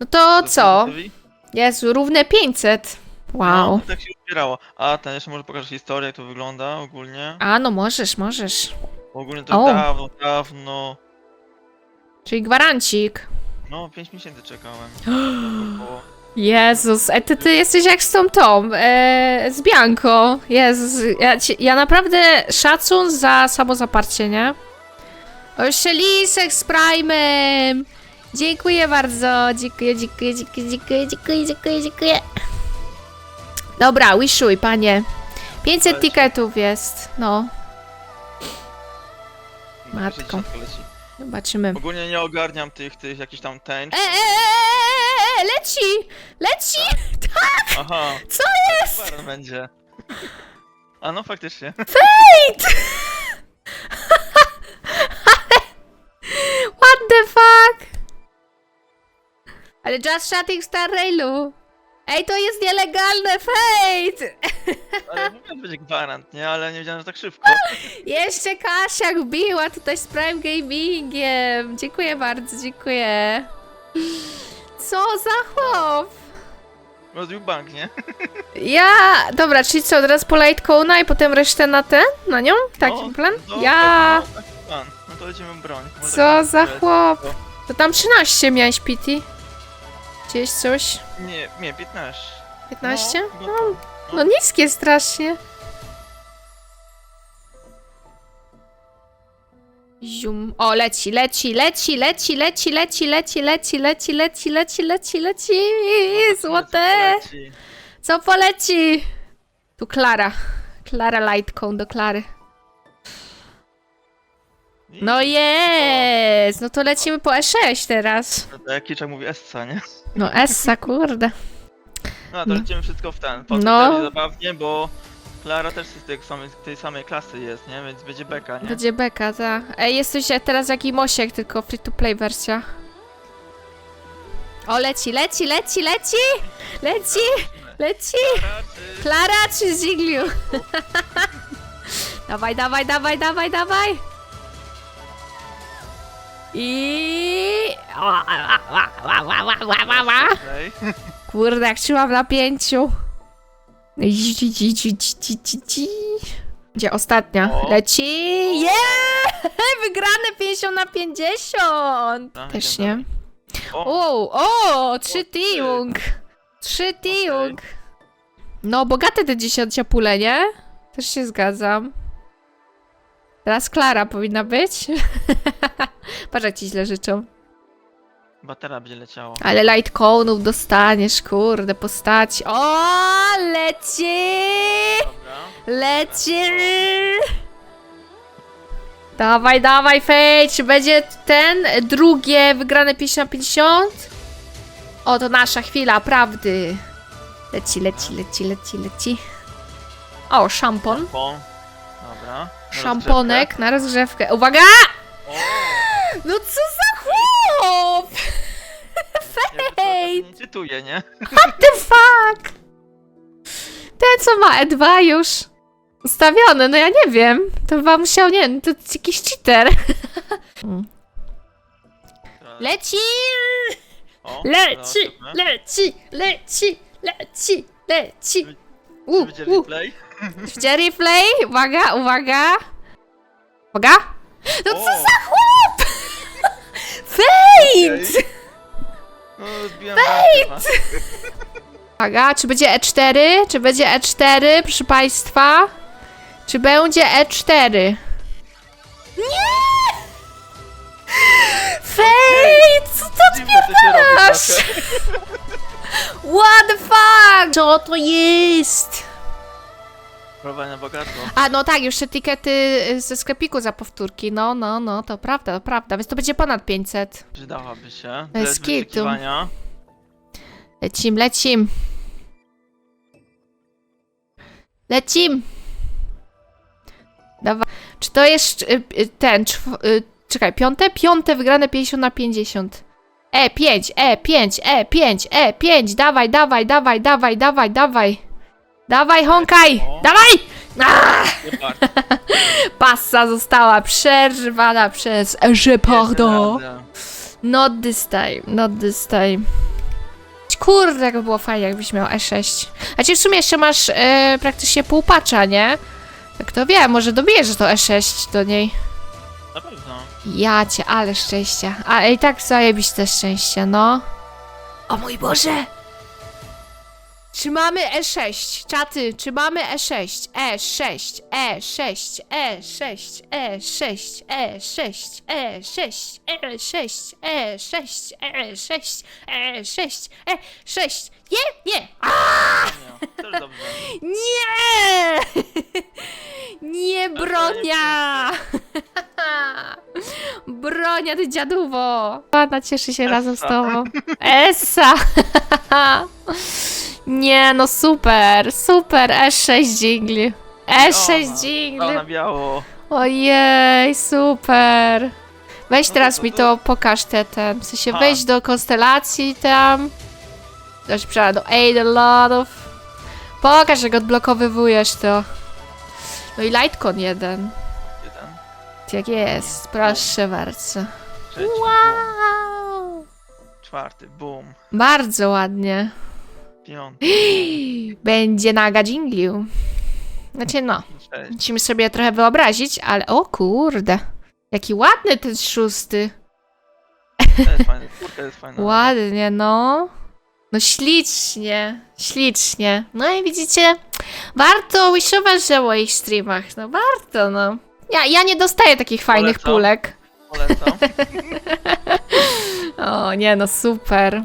No to co? Jezu, równe 500. Wow. No, tak się uzbierało. A ten jeszcze może pokażę historię, jak to wygląda ogólnie. A, no możesz, możesz. Ogólnie to O. dawno, dawno. Czyli gwarancik. No, 5 miesięcy czekałem. Jezus, e, ty, ty jesteś jak z tą tą, e, z Bianką. Jezus, ja, ci, ja naprawdę szacun za samozaparcie, nie? O, jeszcze Lisek z Prime'em. Dziękuję bardzo, dziękuję, dziękuję, dziękuję, dziękuję, dziękuję, dziękuję, dziękuję. Dobra, wishuj, panie. 500 Leci. tiketów jest, no. Matko. Zobaczymy. Ogólnie nie ogarniam tych, tych jakichś tam tęcz. E, e, e, e, e, leci! Leci! Tak! Aha. Co jest? Super będzie. A no faktycznie. What Ale Just Chatting Star Railu. Ej, to jest nielegalne, Fate! Ale że będzie gwarant, nie? Ale nie wiedziałem, że tak szybko. Jeszcze Kasia wbiła tutaj z Prime Gamingiem. Dziękuję bardzo, dziękuję. Co za chłop? Rozbił bank, nie? Ja... Dobra, czyli co, teraz po Lightcona i potem resztę na ten? Na nią? Taki No, plan? no, Ja... No, taki plan. No to lecimy broń. Może Co tak za chłop? To tam 13 miałeś, Pity. Gdzieś coś? Nie, nie, 15. 15? No, No, no, no niskie strasznie. Zium. O, leci, leci, leci, leci, leci, leci, leci, leci, leci, leci, leci, leci, leci. Złote. Co poleci? Tu Klara. Klara Lightcone do Klary. No jest! No to lecimy po E6 teraz. To jak Kiczak mówi Essa, nie? No Essa, kurde. No to No. lecimy wszystko w ten. Po No. no. zabawnie, bo Klara też z tej samej, tej samej klasy jest, nie? Więc będzie beka, nie? Będzie beka, ta. Ej, jesteś teraz jak i Mosiek, tylko free to play wersja. O, leci, leci, leci, leci! Leci! Leci! Klara, czy... Klara czy Zigliu? dawaj, dawaj, dawaj, dawaj, dawaj! I... Ła, ła, ła, ła, ła, ła, ła, ła, ła. Play. Kurde, jak trzymam w napięciu. Dzi, dzi, dzi, dzi, dzi, dzi, dzi. Gdzie ostatnia? O. Leci! Yeah! Wygrane 50 na 50! Tak, Też idziemy nie. O, O, o, trzy ty. tiung. Trzy tiung. No, bogate te dziesięciopule, nie? Też się zgadzam. Teraz Klara powinna być. Patrz, jak ci źle życzą. batera będzie leciało. Ale light cone'ów dostaniesz, kurde, postaci. O, leci! Dobra. Leci! Dawaj, dawaj! Czy będzie ten drugie wygrane 50 na 50? O, to nasza chwila prawdy. Leci, leci, leci, leci, leci. O, szampon. Po. Dobra. Na Szamponek na rozgrzewkę. Uwaga! rozgrzewkę. No co za chłop! To nie czytuje, nie? What the fuck? Ten, co ma E2 już ustawione, no ja nie wiem. To chyba musiał, nie wiem, to jakiś cheater. Leci! O, Leci! Leci! Leci! Leci! Leci! Czy U, będzie u. replay? Gdzie replay? Uwaga, uwaga! Uwaga! No co O. za chłop! Fate! No, zbiłem chyba. Uwaga, czy będzie E4? Czy będzie E4, proszę państwa? Czy będzie E4? Nie! Fate! Co to trochę. What the fuck? Co to jest? Próbowanie na bogato. A, no tak, już te tikety y, ze sklepiku za powtórki. No, no, no, to prawda, to prawda. Więc to będzie ponad 500. Przydałaby się. Bez Bez kitu. wyczekiwania. Lecim, lecim. Lecim. Dawaj. Czy to jest y, y, ten, czw- y, czekaj, piąte? Piąte wygrane 50 na 50. E5, E5, E5, E5, dawaj, dawaj, dawaj, dawaj, dawaj, dawaj. Dawaj, Honkaj, O. dawaj! Ah! Nie bardzo. Passa została przerwana przez Jepardo. Radę. Not this time, not this time. E6. Kurde, jakby było fajnie, jakbyś miał E6. A ci w sumie jeszcze masz e, praktycznie pół patcha, nie? Tak to wiem, może dobierzesz to E6 do niej. Na pewno. Ja cię, ale szczęścia. A i tak zajebiste szczęście, no. O mój Boże! Czy mamy E6? Czaty, czy mamy E E6? E6, E6, E6, E6, E6, E6, E6, E6, E6, E6, E6. Nie, nie! Nie, też dobrze. Nie! Nie, bronia! Bronia, ty dziaduwo! Pana cieszy się razem z tobą. Essa! Nie, no super, super, E6 dżingli. E6 Ona, dżingli. Pełna biało. Ojej, super. Weź No to teraz co mi to? to, pokaż te, ten, w sensie A. wejdź do konstelacji tam. Znaczy, przepraszam, do Eidelodów. Pokaż, jak odblokowywujesz to. No i Lightcon jeden. Jeden. Jak jest, proszę bardzo. Trzeci. Wow! Boom. Czwarty. Boom. Bardzo ładnie. Piąty. Będzie naga dżingliu. Znaczy no, musimy sobie trochę wyobrazić, ale o kurde. Jaki ładny ten szósty. To jest fajne. Jest fajna. Ładnie, no. No ślicznie, ślicznie. No i widzicie, warto wishować na moich streamach, no warto, no. Ja, ja nie dostaję takich fajnych Polecam. pulek. Polecam. O, nie no, super.